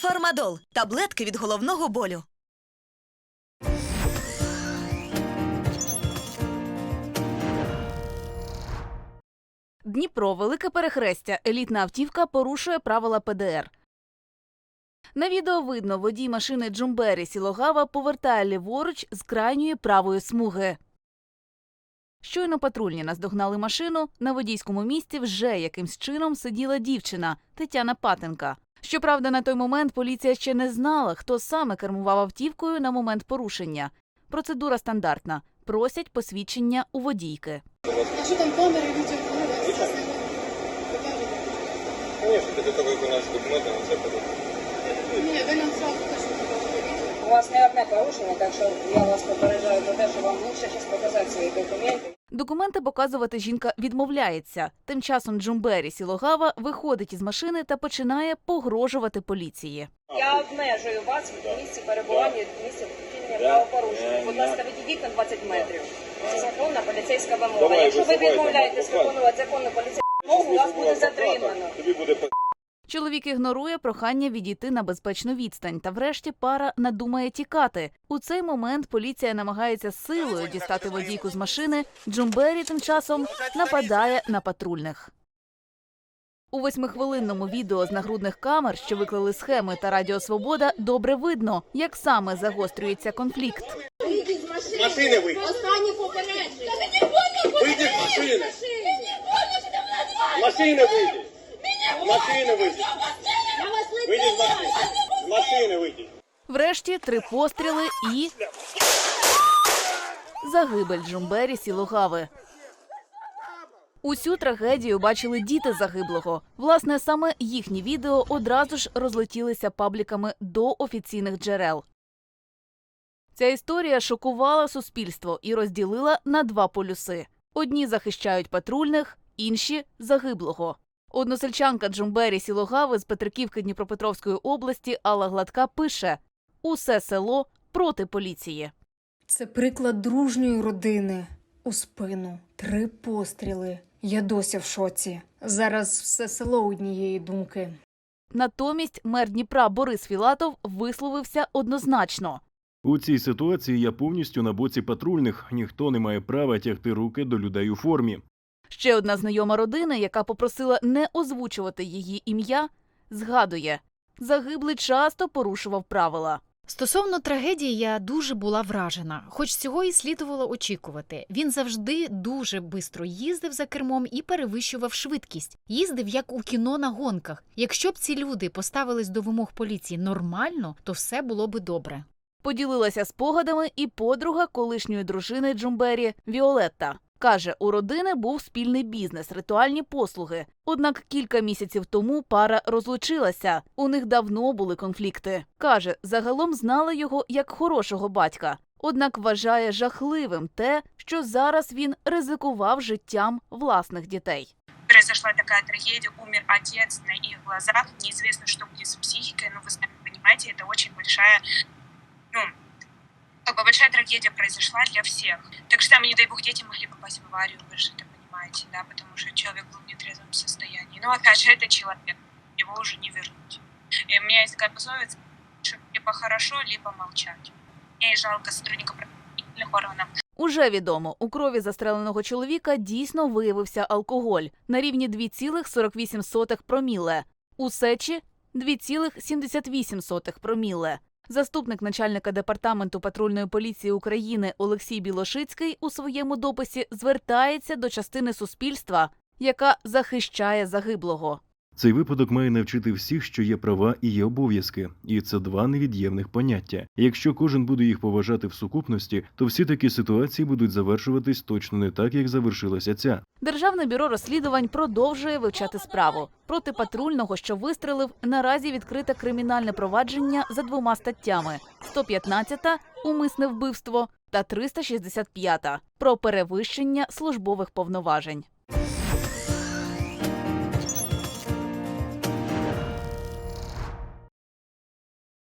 Фармадол таблетки від головного болю. Дніпро, велике перехрестя. Елітна автівка порушує правила ПДР. На відео видно, водій машини Джумбері Сілогава повертає ліворуч з крайньої правої смуги. Щойно патрульні наздогнали машину. На водійському місці вже якимсь чином сиділа дівчина Тетяна Патенка. Щоправда, на той момент поліція ще не знала, хто саме кермував автівкою на момент порушення. Процедура стандартна. Просять посвідчення у водійки. А що там камери, відео, все після того, як ви наші документи, на це. Ні, ви нам сразу теж. У вас не одне порушення, так що я вас попереджаю про те, що вам лучше зараз показати свої документи. Документи показувати жінка відмовляється. Тим часом Джумбері Сілогава виходить із машини та починає погрожувати поліції. Я обмежую вас в місці перебування, в місці вчинення правопорушення. Будь ласка, відійдіть на 20 метрів. Це законна поліцейська вимога. Якщо ви відмовляєтесь виконувати законну поліцейську вимогу, вас буде затримано. Тобі буде Чоловік ігнорує прохання відійти на безпечну відстань, та врешті пара надумає тікати. У цей момент поліція намагається силою дістати водійку з машини. Джумбері тим часом нападає на патрульних. У восьмихвилинному відео з нагрудних камер, що виклали схеми та Радіо Свобода, добре видно, як саме загострюється конфлікт. З машини. Машини. Останні попередження. Вийдіть з машини! З машини вийдіть! З машини вийдіть! З машини вийдіть! Врешті три постріли і загибель Джумбері Сілогави. Усю трагедію бачили діти загиблого. Власне, саме їхні відео одразу ж розлетілися пабліками до офіційних джерел. Ця історія шокувала суспільство і розділила на два полюси: одні захищають патрульних, інші загиблого. Односельчанка Джумбері Сілогави з Петриківки Дніпропетровської області Алла Гладка пише: Усе село проти поліції. Це приклад дружньої родини. У спину три постріли. Я досі в шоці. Зараз все село однієї думки. Натомість мер Дніпра Борис Філатов висловився однозначно. У цій ситуації я повністю на боці патрульних. Ніхто не має права тягти руки до людей у формі. Ще одна знайома родини, яка попросила не озвучувати її ім'я, згадує загиблий часто порушував правила. Стосовно трагедії, я дуже була вражена, хоч цього і слідувало очікувати. Він завжди дуже бистро їздив за кермом і перевищував швидкість. Їздив як у кіно на гонках. Якщо б ці люди поставились до вимог поліції нормально, то все було би добре. Поділилася спогадами і подруга колишньої дружини Джумбері Віолетта. Каже, у родини був спільний бізнес, ритуальні послуги. Однак кілька місяців тому пара розлучилася. У них давно були конфлікти. Каже, загалом знала його як хорошого батька. Однак вважає жахливим те, що зараз він ризикував життям власних дітей. произошла такая трагедия, умер отец на их глазах, неизвестно, что будет с психикой, но вы сами понимаете, это очень большая, ну, как бы большая трагедия произошла для всех. Так что там, не дай бог, дети могли попасть в аварию, вы же это понимаете, да, потому что человек был в нетрезвом состоянии. Но опять же, это человек, его уже не вернуть. И у меня есть такая пословица, что либо хорошо, либо молчать. Мне и жалко сотрудников правоохранительных органов, Уже відомо, у крові застреленого чоловіка дійсно виявився алкоголь на рівні 2,48 проміле, у сечі 2,78 проміле. Заступник начальника департаменту патрульної поліції України Олексій Білошицький у своєму дописі звертається до частини суспільства, яка захищає загиблого. Цей випадок має навчити всіх, що є права і є обов'язки, і це два невід'ємних поняття. Якщо кожен буде їх поважати в сукупності, то всі такі ситуації будуть завершуватись точно не так, як завершилася ця. Державне бюро розслідувань продовжує вивчати справу. Проти патрульного, що вистрелив, наразі відкрите кримінальне провадження за двома статтями: 115 – умисне вбивство та 365 – про перевищення службових повноважень.